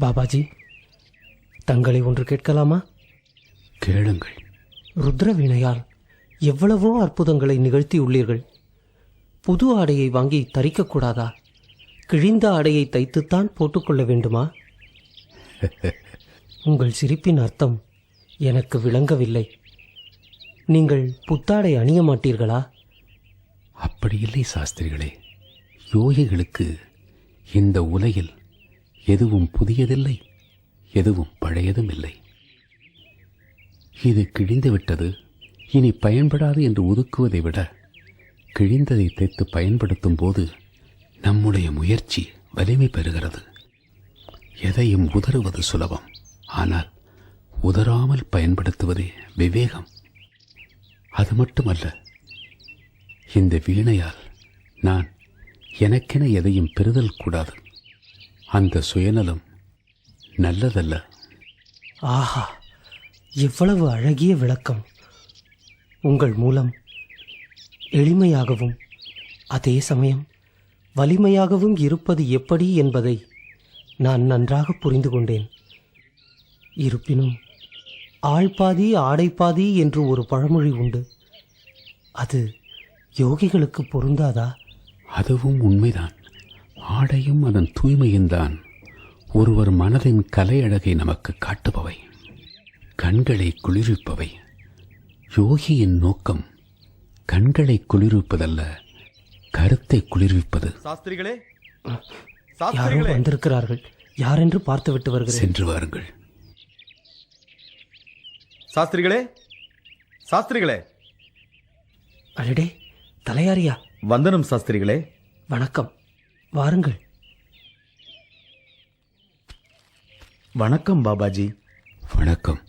பாபாஜி தங்களை ஒன்று கேட்கலாமா? கேளுங்கள். ருத்ர வீணையால் எவ்வளவோ அற்புதங்களை நிகழ்த்தியுள்ளீர்கள் புது ஆடையை வாங்கி தரிக்கக்கூடாதா கிழிந்த ஆடையை தைத்துத்தான் போட்டுக்கொள்ள வேண்டுமா? உங்கள் சிரிப்பின் அர்த்தம் எனக்கு விளங்கவில்லை. நீங்கள் புத்தாடை அணிய மாட்டீர்களா? அப்படி இல்லை சாஸ்திரிகளே. யோகிகளுக்கு இந்த உலகில் எதுவும் புதியதில்லை எதுவும் பழையதும் இல்லை இது கிழிந்துவிட்டது இனி பயன்படாது என்று ஒதுக்குவதை விட கிழிந்ததை தைத்து பயன்படுத்தும் போது நம்முடைய முயற்சி வலிமை பெறுகிறது. எதையும் உதறுவது சுலபம் ஆனால் உதறாமல் பயன்படுத்துவதே விவேகம். அது மட்டுமல்ல இந்த வீணையால் நான் எனக்கென எதையும் பெறுதல் கூடாது. அந்த சுயநலம் நல்லதல்ல. ஆஹா எவ்வளவு அழகிய விளக்கம். உங்கள் மூலம் எளிமையாகவும் அதே சமயம் வலிமையாகவும் இருப்பது எப்படி என்பதை நான் நன்றாக புரிந்து கொண்டேன். இருப்பினும் ஆள் பாதி ஆடை பாதி என்று ஒரு பழமொழி உண்டு. அது யோகிகளுக்கு பொருந்தாதா? அதுவும் உண்மைதான். ஆடையும் அதன் தூய்மையும் தான் ஒருவர் மனதின் கலை அழகை நமக்கு காட்டுபவை கண்களை குளிர்விப்பவை. யோகியின் நோக்கம் கண்களை குளிர்விப்பதல்ல கருத்தை குளிர்விப்பது. சாஸ்திரிகளே யாரோ சாஸ்திரிகளே. வந்திருக்கிறார்கள். யாரென்று பார்த்துவிட்டு வருகிறேன். சென்று வாருங்கள். சாஸ்திரிகளே சாஸ்திரிகளே. அடடே தலையாரியா? வந்தனம் சாஸ்திரிகளே. வணக்கம். வாருங்கள். வணக்கம் பாபாஜி. வணக்கம்.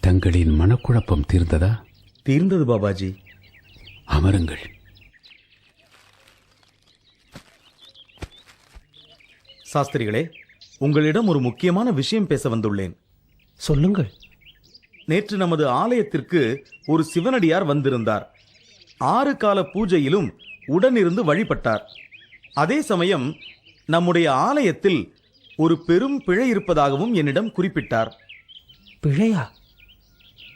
தங்களின் மனக்குழப்பம் தீர்ந்ததா? தீர்ந்தது பாபாஜி. அமருங்கள். சாஸ்திரிகளே உங்களிடம் ஒரு முக்கியமான விஷயம் பேச வந்துள்ளேன். சொல்லுங்கள். நேற்று நமது ஆலயத்திற்கு ஒரு சிவனடியார் வந்திருந்தார். ஆறு கால பூஜையிலும் உடனிருந்து வழிபட்டார். அதே சமயம் நம்முடைய ஆலயத்தில் ஒரு பெரும் பிழை இருப்பதாகவும் என்னிடம் குறிப்பிட்டார். பிழையா?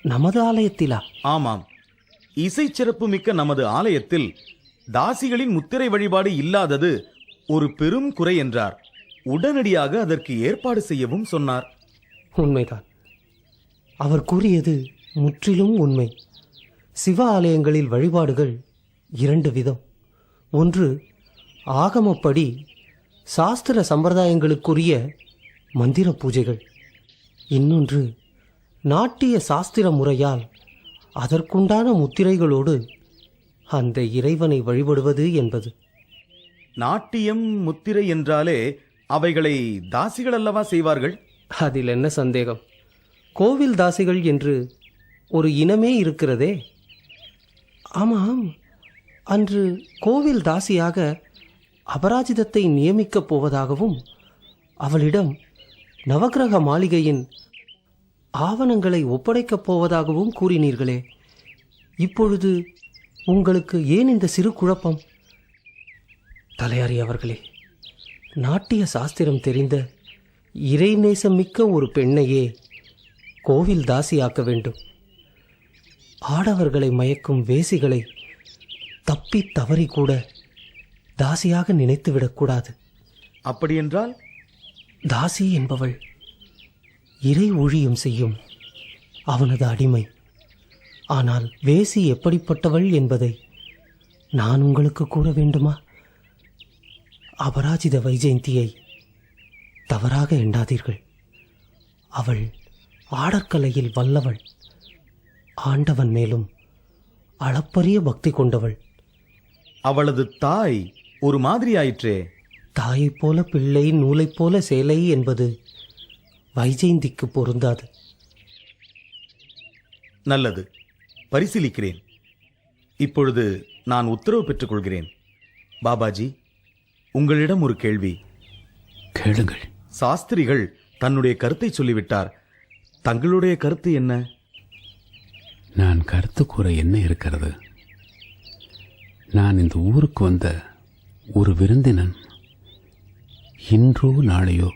நமது ஆலயத்திலா? ஆமாம். இசை சிறப்பு மிக்க நமது ஆலயத்தில் தாசிகளின் முத்திரை வழிபாடு இல்லாதது ஒரு பெரும் குறை என்றார். உடனடியாக அதற்கு ஏற்பாடு செய்யவும் சொன்னார். உண்மைதான். அவர் கூறியது முற்றிலும் உண்மை. சிவ ஆலயங்களில் வழிபாடுகள் இரண்டு விதம். ஒன்று ஆகமப்படி சாஸ்திர சம்பிரதாயங்களுக்குரிய மந்திர பூஜைகள். இன்னொன்று நாட்டிய சாஸ்திர முறையால் அதற்குண்டான முத்திரைகளோடு அந்த இறைவனை வழிபடுவது என்பது. நாட்டியம் முத்திரை என்றாலே அவைகளை தாசிகள் அல்லவா செய்வார்கள்? அதில் என்ன சந்தேகம்? கோவில் தாசிகள் என்று ஒரு இனமே இருக்கிறதே. ஆமாம் அன்று கோவில் தாசியாக அபராஜிதத்தை நியமிக்கப் போவதாகவும் அவளிடம் நவக்கிரக மாளிகையின் ஆவணங்களை ஒப்படைக்கப் போவதாகவும் கூறினீர்களே. இப்பொழுது உங்களுக்கு ஏன் இந்த சிறு குழப்பம்? தலையாரி அவர்களே நாட்டிய சாஸ்திரம் தெரிந்த இறைநேசம் மிக்க ஒரு பெண்ணையே கோவில் தாசியாக்க வேண்டும். ஆடவர்களை மயக்கும் வேசிகளை தப்பி தவறி கூட தாசியாக நினைத்துவிடக்கூடாது அப்படியென்றால்? தாசி என்பவள் இறை ஊழியம் செய்யும் அவனது அடிமை. ஆனால் வேசி எப்படிப்பட்டவள் என்பதை நான் உங்களுக்கு கூற வேண்டுமா? அபராஜித வைஜெயந்தியை தவறாக எண்ணாதீர்கள். அவள் ஆடற்கலையில் வல்லவள். ஆண்டவன் மேலும் அளப்பரிய பக்தி கொண்டவள். அவளது தாய் ஒரு மாதிரி ஆயிற்றே தாயைப் போல பிள்ளை நூலைப் போல சேலை என்பது வைஜெயந்திக்கு பொருந்தாது. நல்லது. பரிசீலிக்கிறேன். இப்பொழுது நான் உத்தரவு பெற்றுக்கொள்கிறேன். பாபாஜி உங்களிடம் ஒரு கேள்வி. கேளுங்கள். சாஸ்திரிகள் தன்னுடைய கருத்தை சொல்லிவிட்டார். தங்களுடைய கருத்து என்ன? நான் கருத்து கூற என்ன இருக்கிறது? நான் இந்த ஊருக்கு வந்த ஒரு விருந்தினன். இன்றோ நாளையோ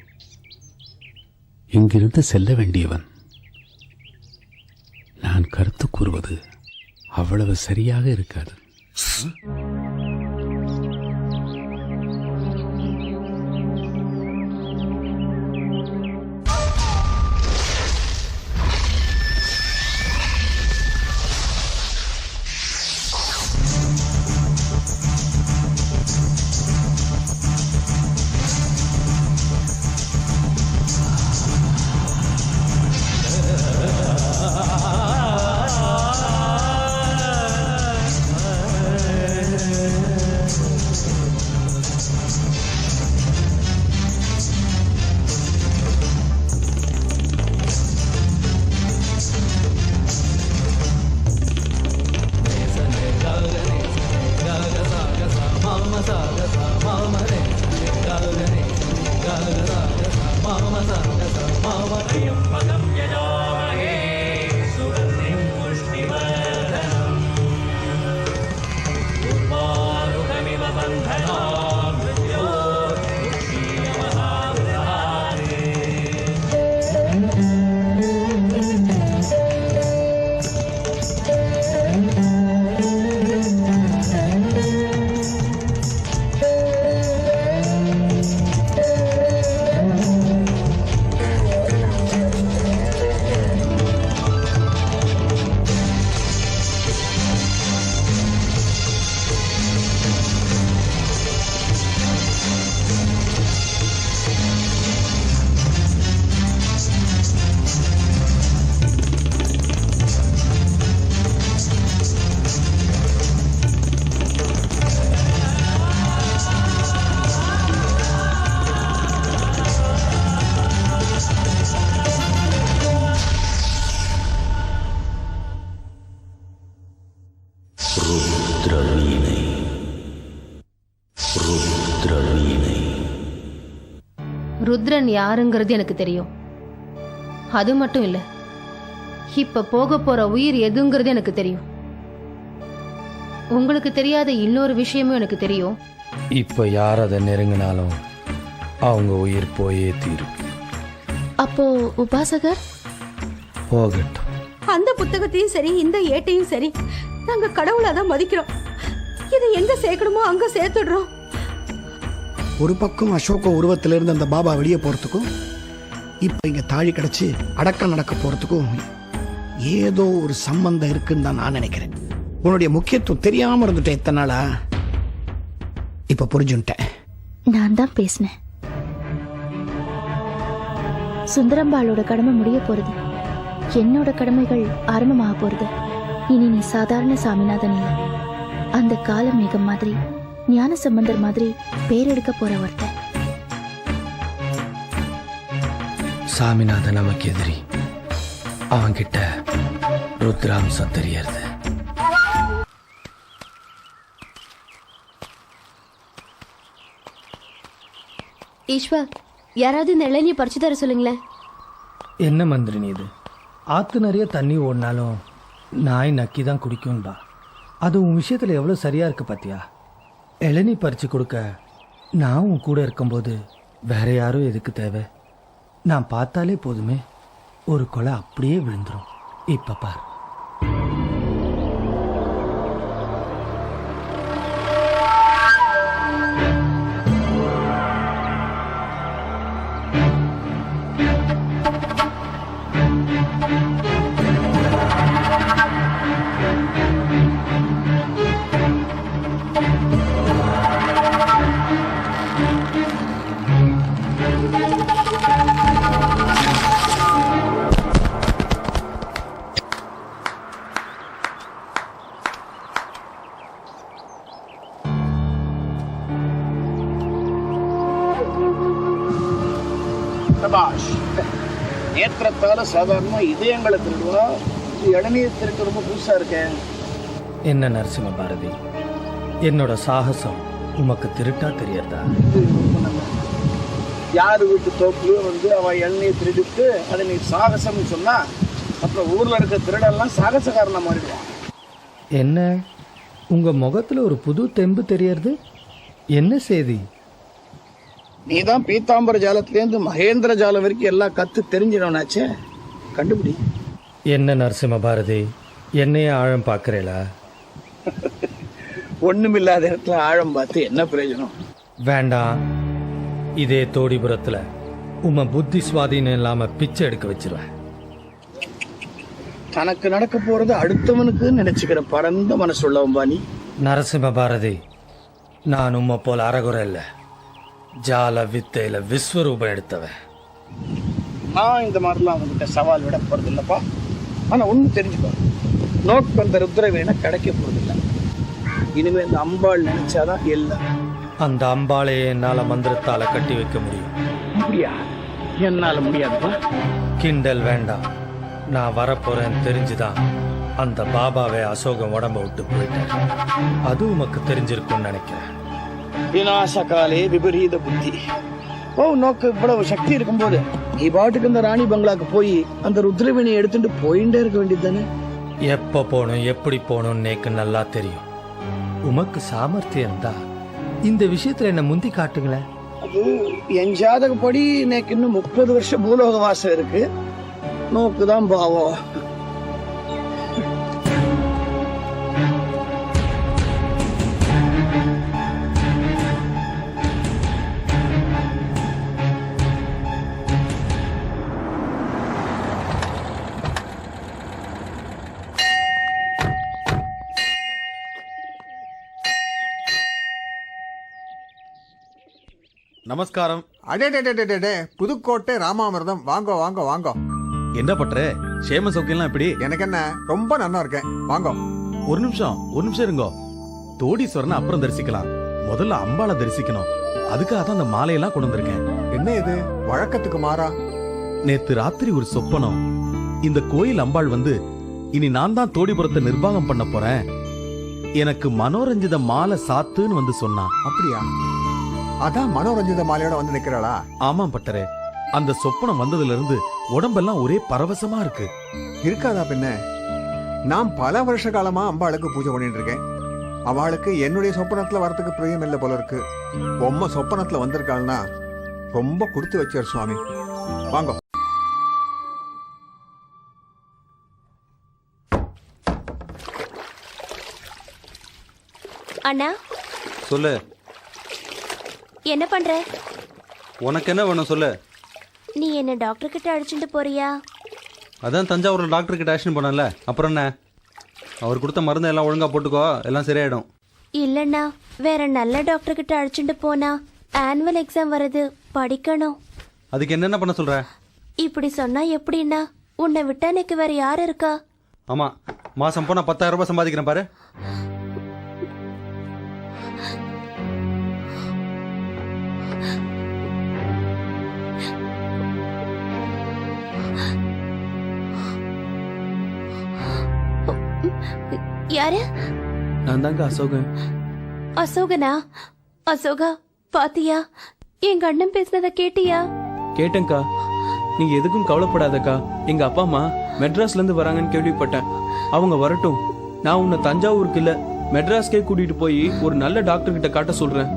இங்கிருந்து செல்ல வேண்டியவன். நான் கருத்து கூறுவது அவ்வளவு சரியாக இருக்காது. ருத்ரன் யாருங்கிறது எனக்கு தெரியும். அது மட்டும் இல்ல இப்ப போக போற உயிர் எதுங்கிறது எனக்கு தெரியும். உங்களுக்கு தெரியாத இன்னொரு விஷயமும் எனக்கு தெரியும். இப்போ யார் அதை நெருங்கினாலும் அவங்க உயிர் போயே தீரும். அப்போ உபாசகர்? போகட்டும். அந்த புத்தகத்தையும் சரி இந்த ஏட்டையும் சரி நாங்க கடவுளா தான் மதிக்கிறோம். இதை எங்க சேர்க்கணுமோ அங்க சேர்த்துடுறோம். ஒரு பக்கம் அசோக உருவத்திலிருந்து அந்த பாபா வெளியே போகிறதுக்கும் இப்போ இங்கே தாழி கிடச்சி அடக்கம் நடக்க போகிறதுக்கும் ஏதோ ஒரு சம்பந்தம் இருக்குன்னு தான் நான் நினைக்கிறேன். உன்னுடைய முக்கியத்துவம் தெரியாமல் இருந்துட்டேன் எத்தனை நாளா? இப்போ புரிஞ்சுன்ட்டேன். நான் தான் பேசினேன். சுந்தரம்பாளோட கடமை முடிய போறது. என்னோட கடமைகள் ஆரம்பமாக போறது. இனி நீ சாதாரண சாமிநாதன் இல்லை. அந்த கால மேகம் மாதிரி ஞான சம்பந்தர் மாதிரி பேரெடுக்க போற ஒருத்தன் சாமிநாதன் நமக்கு எதிரி. அவன்கிட்ட ருத்ராம்சம் தெரியறது ஈஸ்வர் யாராவது இந்த இளநியை பறிச்சு தர சொல்லுங்களேன் என்ன மந்திரினி இது? ஆத்து நிறைய தண்ணி ஓடினாலும் நாய் நக்கி தான் குடிக்கும்பா. அது உன் விஷயத்தில் எவ்வளோ சரியா இருக்கு பாத்தியா? இளநீ பறிச்சு கொடுக்க நான் உன் கூட இருக்கும்போது வேற யாரும் எதுக்கு தேவை? நான் பார்த்தாலே போதுமே. ஒரு கொலை அப்படியே விழுந்துடும் இப்போ பார். சபாஷ் நேத்திரத்தால சாதாரணமா இதயங்களை திருடுவா? இளநீர் திருட்டு ரொம்ப புதுசா இருக்கேன் என்ன நரசிம்ம பாரதி? என்னோட சாகசம் உமக்கு திருட்டா தெரியறதா? யாரு வீட்டு தோப்புலயும் வந்து அவ இளநீர் திருடிட்டு அதை நீ சாகசம்னு சொன்னா அப்புறம் ஊர்ல இருக்க திருடெல்லாம் சாகசக்காரனா மாறிடுவான். என்ன? உங்க முகத்துல ஒரு புது தெம்பு தெரியறது? என்ன செய்தி? நீ தான் பீத்தாம்பர ஜாலத்திலேருந்து மகேந்திர ஜாலம் வரைக்கும் எல்லாம் கத்து தெரிஞ்சிடவனாச்சே கண்டுபிடி. என்ன நரசிம்ம பாரதி என்னையே ஆழம் பார்க்குறேளா? ஒண்ணுமில்லாத இடத்துல ஆழம் பார்த்து என்ன பிரயோஜனம்? வேண்டாம். இதே தோடிபுரத்தில் உம புத்தி சுவாதீனம் இல்லாமல் பிச்சை எடுக்க வச்சிருவேன். தனக்கு நடக்க போறது அடுத்தவனுக்கு நினைச்சுக்கிற பரந்த மனசுள்ளவன் பாணி. நரசிம்ம பாரதி நான் உம்மை போல அறகுறை இல்லை. ஜால வித்தையில் விஸ்வரூபம் எடுத்தவன். நான் இந்த மாதிரிலாம் அவங்ககிட்ட சவால் விட போறது இல்லப்பா ஆனா ஒண்ணு தெரிஞ்சுக்கோ. நோக்கு அந்த ருத்ரவீணை கிடைக்க போறது இல்ல இனிமே இந்த அம்பாள் நினைச்சாதான் எல்லாம் அந்த அம்பாளையை என்னால் மந்திரத்தால் கட்டி வைக்க முடியும். அப்படியா என்னால முடியாதுப்பா. கிண்டல் வேண்டாம். நான் வரப்போறேன்னு தெரிஞ்சுதான். அந்த பாபாவை அசோகம் உடம்ப விட்டு போயிட்டேன் அது உமக்கு தெரிஞ்சிருக்கும்னு நினைக்கிறேன். விநாசகாலே விபரீத புத்தி. ஓ நோக்கு இவ்வளவு சக்தி இருக்கும்போது நீ பாட்டுக்கு இந்த ராணி பங்களாக்கு போய் அந்த ருத்ரவீணையை எடுத்துட்டு போயிட்டே இருக்க வேண்டியது தானே எப்போ போகணும் எப்படி போகணும்னு நேக்கு நல்லா தெரியும். உமக்கு சாமர்த்தியம் தான் இந்த விஷயத்துல என்ன முந்தி காட்டுங்களேன். அது என் ஜாதகப்படி எனக்கு இன்னும் முப்பது வருஷம் பூலோக வாசம் இருக்கு. நோக்குதான் பாவம். நமஸ்காரம். அடே புதுக்கோட்டை ராமாமிர்தம். வாங்கோ வாங்கோ வாங்கோ. என்ன பண்ற? சேம சௌக்கியம்லாம் எப்படி? எனக்கு என்ன ரொம்ப நல்லா இருக்கேன். வாங்கோ. ஒரு நிமிஷம் ஒரு நிமிஷம் இருங்கோ. தோடீஸ்வரனை அப்புறம் தரிசிக்கலாம். முதல்ல அம்பாளை தரிசிக்கணும். அதுக்காக தான் அந்த மாலையெல்லாம் கொண்டு வந்திருக்கேன். என்ன இது? வழக்கத்துக்கு மாறா? நேத்து ராத்திரி ஒரு சொப்பனம். இந்த கோயில் அம்பாள் வந்து இனி நான் தான் தோடிபுரத்தை நிர்வாகம் பண்ண போறேன். எனக்கு மனோரஞ்சித மாலை சாத்துன்னு வந்து சொன்னான். அப்படியா? அதான் மனோரஞ்சித மாலையோட வந்து நிக்கிறாளா? ஆமாம் பட்டரே. அந்த சொப்பனம் வந்ததுல இருந்து உடம்பெல்லாம் ஒரே பரவசமா இருக்கு. இருக்காதா பின்ன? நான் பல வருஷ காலமா அம்பாளுக்கு பூஜை பண்ணிட்டு இருக்கேன் அவளுக்கு என்னுடைய சொப்பனத்துல வரத்துக்கு பிரியம் இல்லை போல இருக்கு. உம்ம சொப்பனத்துல வந்திருக்காள்னா ரொம்ப கொடுத்து வச்சார் சுவாமி. வாங்கோ. அண்ணா. சொல்லு. என்ன பண்ற? உனக்கு என்ன வேணும் சொல்லு. நீ என்ன டாக்டர் கிட்ட அழைச்சிட்டு போறியா? அதான் தஞ்சாவூரில் டாக்டர் கிட்ட ஆக்ஷன் பண்ணல அப்புறம் என்ன? அவர் கொடுத்த மருந்து எல்லாம் ஒழுங்கா போட்டுக்கோ எல்லாம் சரியாயிடும். இல்லண்ணா வேற நல்ல டாக்டர் கிட்ட அழைச்சிட்டு போனா ஆனுவல் எக்ஸாம் வருது படிக்கணும். அதுக்கு என்னென்ன பண்ண சொல்ற? இப்படி சொன்னா எப்படின்னா உன்னை விட்டா எனக்கு வேற யார் இருக்கா? ஆமா மாசம் போனா பத்தாயிரம் ரூபாய் சம்பாதிக்கிறேன் பாரு. யாரு? நான் தாங்க அசோகன். அசோகனா? அசோகா பாத்தியா? எங்க அண்ணன் பேசுனத கேட்டியா? கேட்டேன்க்கா. நீங்க எதுக்கும் கவலைப்படாதக்கா. எங்க அப்பா அம்மா மெட்ராஸ்ல இருந்து வராங்கன்னு கேள்விப்பட்டேன். அவங்க வரட்டும். நான் உன்னை தஞ்சாவூருக்கு இல்ல மெட்ராஸ்க்கே கூட்டிட்டு போய் ஒரு நல்ல டாக்டர் கிட்ட காட்ட சொல்றேன்?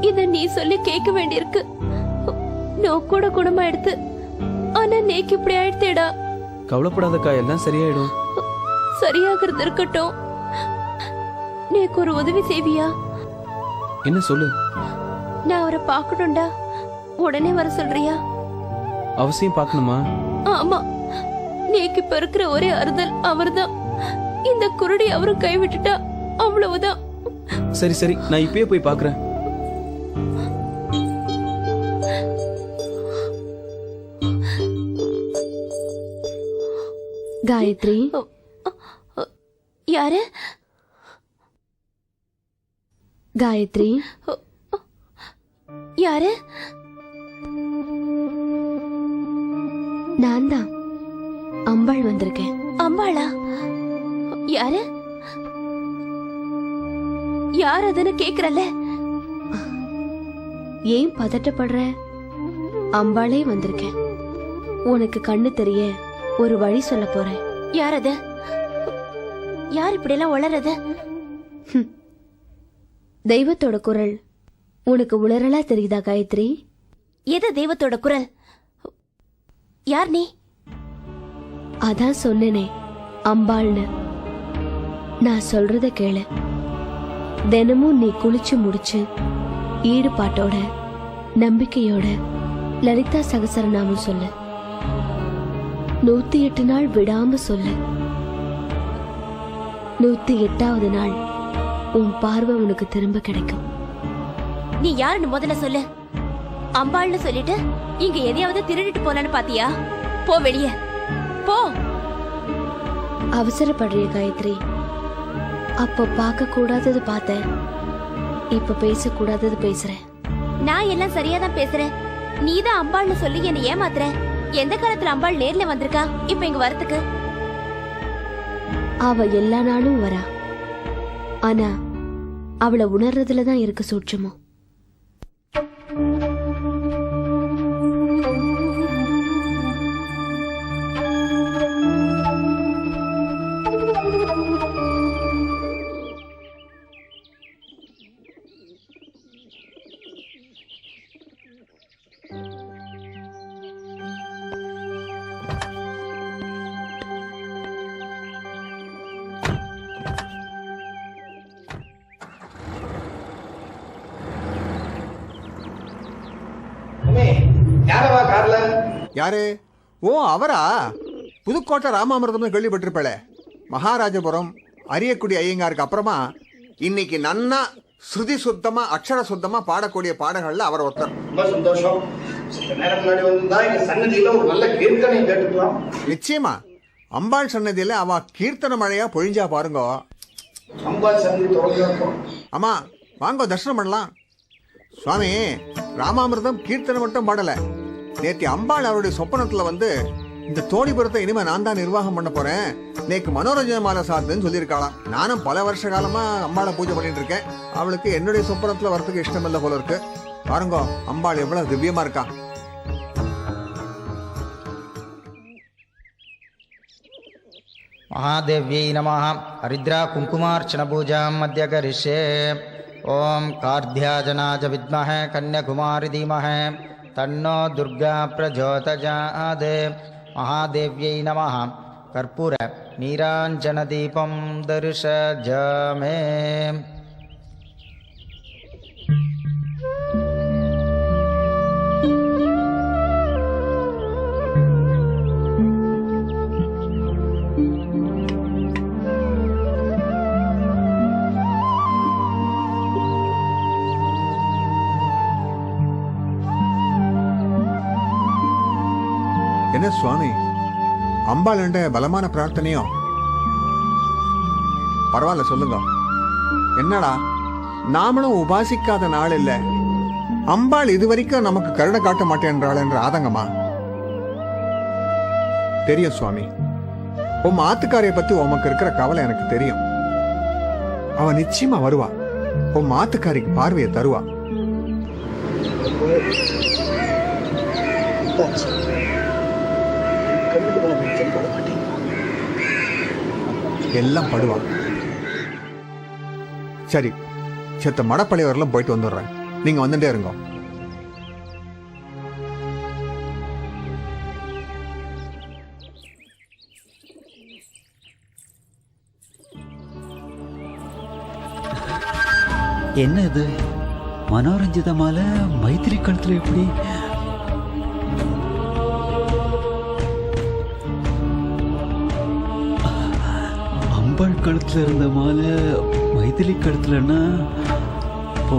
இத நீ சொல்லி கேட்க வேண்டியிருக்கு. நோக்கோட குணமா எடுத்து ஆனா நேக்கு இப்படி ஆயிடுத்தேடா. கவலைப்படாதக்கா எல்லாம் சரியாயிடும். சரியாகிறது இருக்கட்டும். நேக்கு ஒரு உதவி செய்வியா? என்ன சொல்லு? நான் அவரை பார்க்கணும்டா. உடனே வர சொல்றியா? அவசியம் பார்க்கணுமா? ஆமா. நேக்கு இப்ப இருக்கிற ஒரே அறுதல் அவர்தான். இந்த குருடி அவரும் கைவிட்டுட்டா அவ்வளவுதான். சரி சரி. நான் இப்பயே போய் பார்க்கறேன். காயத்ரி. யாரு? காயத்ரி. யாரு? நான் தான். அம்பாள் வந்திருக்கேன். அம்பாளா? யாரு? யார் அதுன்னு கேக்குறல ஏன் பதட்டப்படுற? அம்பாளே வந்திருக்கேன். உனக்கு கண்ணு தெரிய ஒரு வழி சொல்ல போறேன். யார் அது? யார் இப்படி எல்லாம் வளரது தெய்வத்தோட குரல். உனக்கு உளறலா தெரியுதா காயத்ரி? எது தெய்வத்தோட குரல்? யார் நீ? அதான் சொன்னேனே அம்பாள்னு. நான் சொல்றத கேளு. தினமும் நீ குளிச்சு முடிச்சு ஈடுபாட்டோட நம்பிக்கையோட லலிதா சகசரநாமம் சொல்லு. நூத்தி எட்டு நாள் விடாம சொல்லு. நூத்தி எட்டாவது நாள் உன் பார்வை உனக்கு திரும்ப கிடைக்கும். நீ யாருன்னு முதல்ல சொல்லு. அம்பாள்னு சொல்லிட்டு இங்க எதையாவது திருடிட்டு போலான்னு பாத்தியா? போ வெளிய. போ. அவசரப்படுறிய காயத்ரி. அப்ப பார்க்க கூடாதது பார்த்தேன். இப்ப பேசக்கூடாதது பேசுறேன். நான் எல்லாம் சரியா தான் பேசுறேன். நீ தான் அம்பாள்னு சொல்லி என்னை ஏமாத்துற. எந்த காலத்துல அம்பாள் நேர்ல வந்திருக்கா? இப்ப இங்க வரதுக்கு அவ எல்லா நாளும் வரா. ஆனா அவளை உணர்றதுல தான் இருக்கு சூட்சமோ யாரு? ஓ அவரா? புதுக்கோட்டை ராமாமிர்தம்னு கேள்விப்பட்டிருப்பேளே. மகாராஜபுரம் அரியக்குடி ஐயங்காருக்கு அப்புறமா இன்னைக்கு நன்னா ஸ்ருதி சுத்தமா அக்ஷர சுத்தமா பாடக்கூடிய பாடகள்ல அவர் ஒருத்தர். ரொம்ப சந்தோஷம். முன்னாடி வந்திருந்தா இந்த சன்னதியில ஒரு நல்ல கீர்த்தனை கேட்டுக்கலாம். நிச்சயமா. அம்பாள் சன்னதியில அவ கீர்த்தன மழையா பொழிஞ்சா பாருங்க. அம்பாள் சன்னதி தொடங்கியிருக்கோம் ஆமா வாங்க தரிசனம் பண்ணலாம். சுவாமி ராமாமிர்தம் கீர்த்தனை மட்டும் பாடல. நேற்று அம்பாள் அவருடைய சொப்பனத்தில் வந்து இந்த தோழிபுரத்தை இனிமே நான் தான் நிர்வாகம் பண்ண போறேன். நேற்று மனோரஞ்சன மாலை சாத்துன்னு சொல்லியிருக்காளாம் நானும் பல வருஷ காலமா அம்பாளை பூஜை பண்ணிட்டு இருக்கேன். அவளுக்கு என்னுடைய சொப்பனத்தில் வரத்துக்கு இஷ்டம் இல்லை போல இருக்கு. பாருங்க அம்பாள் எவ்வளோ திவ்யமாக இருக்கா. மகாதேவியை நம ஹரித்ரா குங்குமார்ச்சன பூஜாம் மத்திய கரிஷே. ஓம் கார்த்தியாஜனாஜ வித்மஹ கன்யகுமாரி தீமஹ. तन्नो दुर्गा प्रचोदयात् महादेव्यै नमः। कर्पूर नीराञ्जनदीपं दर्शयामि அம்பாள் பலமான பிரார்த்தனையும். பரவாயில்ல சொல்லுங்க. என்னடா? நாமளும் உபாசிக்காத நாள் இல்லை. அம்பாள் இதுவரைக்கும் நமக்கு கருணை காட்ட மாட்டேன்றாள் என்ற ஆதங்கமா? தெரியும் சுவாமி. உன் ஆத்துக்காரைய பத்தி உமக்கு இருக்கிற கவலை எனக்கு தெரியும். அவ நிச்சயமா வருவா. உன் ஆத்துக்காரிக்கு பார்வையை தருவா. எல்லாம் படுவாங்க சரி செத்த மடப்பள்ளி வரலாம் போயிட்டு வந்துடுறேன். நீங்க வந்துட்டே இருங்க. என்ன இது மனோரஞ்சித மாலை மைத்திரி கழுத்துல எப்படி கழுத்தில் இருந்த மாலை மைதிலி கழுத்துலன்னா ஓ